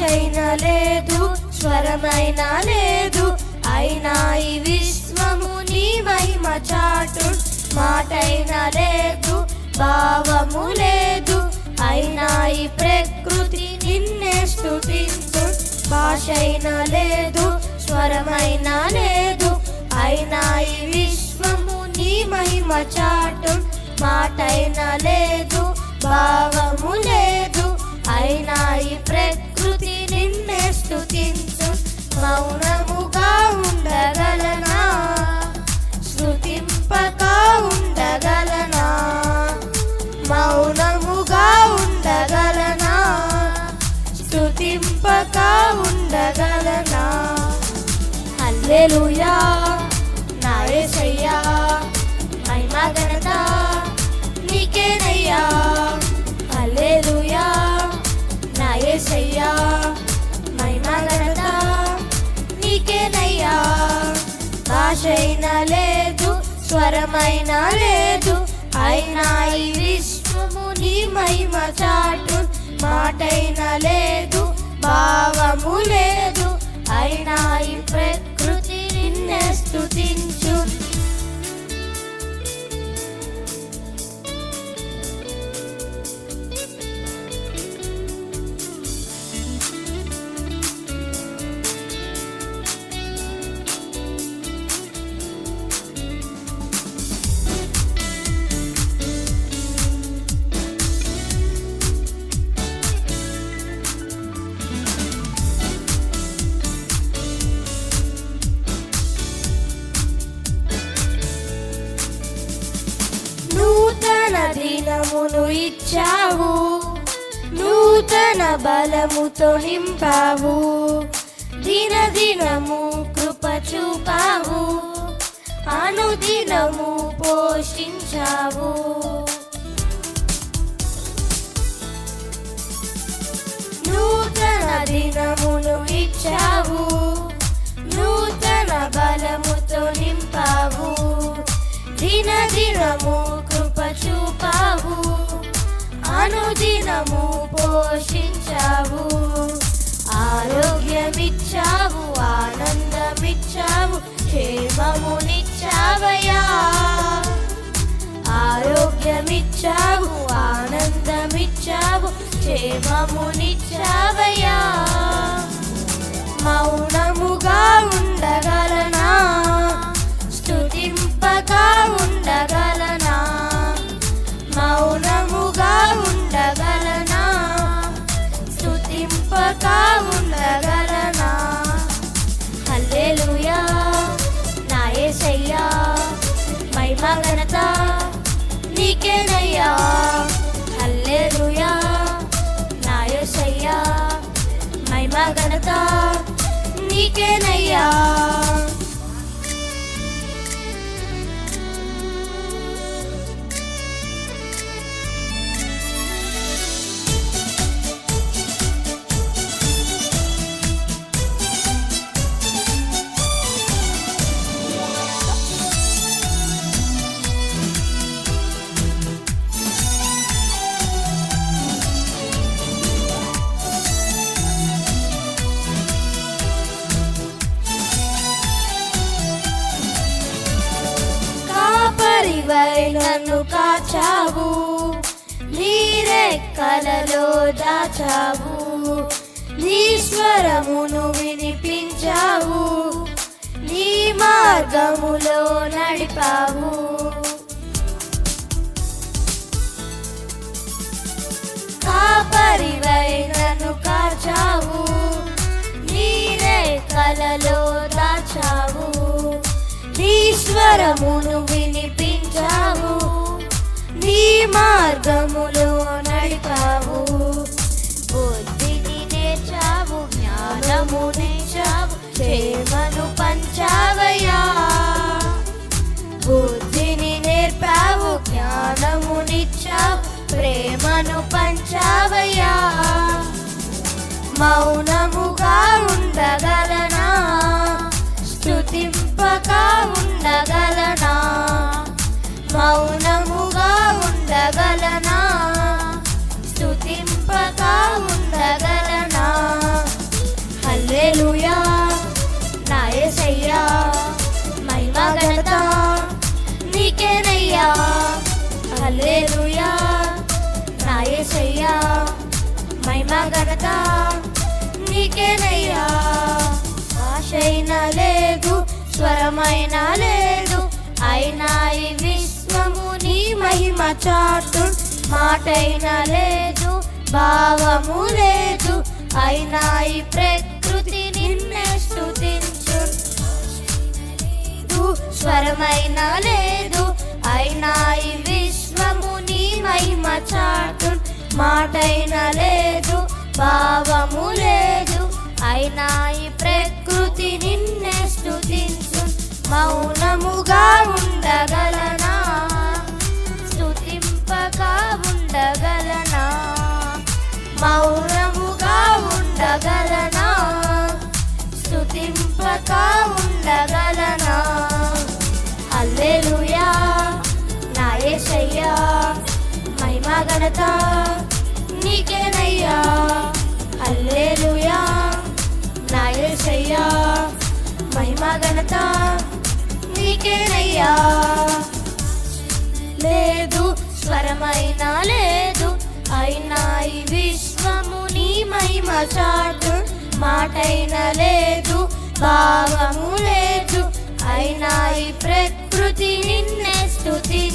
భాషైనా లేదు స్వరమైన లేదు. అయినా ఈ విశ్వము నీ మహిమ చాటు. మాటైన లేదు భావము లేదు. అయినా ఈ ప్రకృతి నిన్నే స్థుతించు భాషైనా లేదు స్వరమైన లేదు. అయినా ఈ విశ్వము నీ మహిమ చాటు. మాటైన లేదు భావము లేదు. అయినా ఈ ప్రకృతి నిన్నే స్తుతించు మౌనముగా ఉండగలనా స్వరమైన లేదు. అయినా ఈ విశ్వము నీ మహిమ చాటు. మాటైన లేదు భావము లేదు. అయినా ఈ ప్రకృతి నిన్నే స్థుతించు దినమును ఇచ్చావు. నూతన బలముతో నింపావు. దిన దినము కృప చూపావు. అనుదినము పోషించావు. నూతన దినమును ఇచ్చావు. నూతన బలముతో నింపావు. దిన అనుదినము పోషించావు ఆరోగ్యమిచ్చావు ఆనందమిచ్చావు క్షేమమునిచ్చావయా ఆరోగ్యమిచ్చావు ఆనందమిచ్చావు క్షేమమునిచ్చావయా నీకేనయ్యా నన్ను కాచావు. నీరే కలలో దాచావు. నీ స్వరమును వినిపించావు. నీ మార్గములో నడిపావు. కాపరివై నన్ను కాచావు. నీరే కలలో దాచావు. నీ స్వరమును వినిపించావు. నీ మార్గములో నడిపావు. బుద్ధిని నేర్చావు జ్ఞానము నేర్చావు క్షేమను పంచావయ్యా. బుద్ధిని నేర్పావు జ్ఞానము నిచ్చావు ప్రేమను పంచావయ్యా. మౌన నీకేనయ్యా. ఆశైనా లేదు స్వరమైనా లేదు అయినా ఈ విశ్వము నీ మహిమ చాటు. మాటైనా లేదు భావము లేదు అయినా ప్రకృతి నిన్నే స్థుతించు స్వరమైనా లేదు అయినా ఈ విశ్వము నీ మహిమ చాటు. మాటైనా లేదు భావము లేదు. అయినా ఈ ప్రకృతి నిన్నే స్థుతించు మౌనముగా ఉండగలనా? స్థుతింపక ఉండగలనా? మౌనముగా ఉండగలనా? స్థుతింపక ఉండగలనా? అల్లెలుయా నా యేసయ్యా మహిమ ఘనత. నీకేనయ్యా. హల్లెలూయా నా యేసయ్యా మహిమ ఘనత నీకేనయ్యా. లేదు స్వరమైన లేదు అయినా ఈ విశ్వము నీ మహిమ చాటు. మాటైన లేదు భావము లేదు అయినా ఈ ప్రకృతి నిన్నే స్థుతి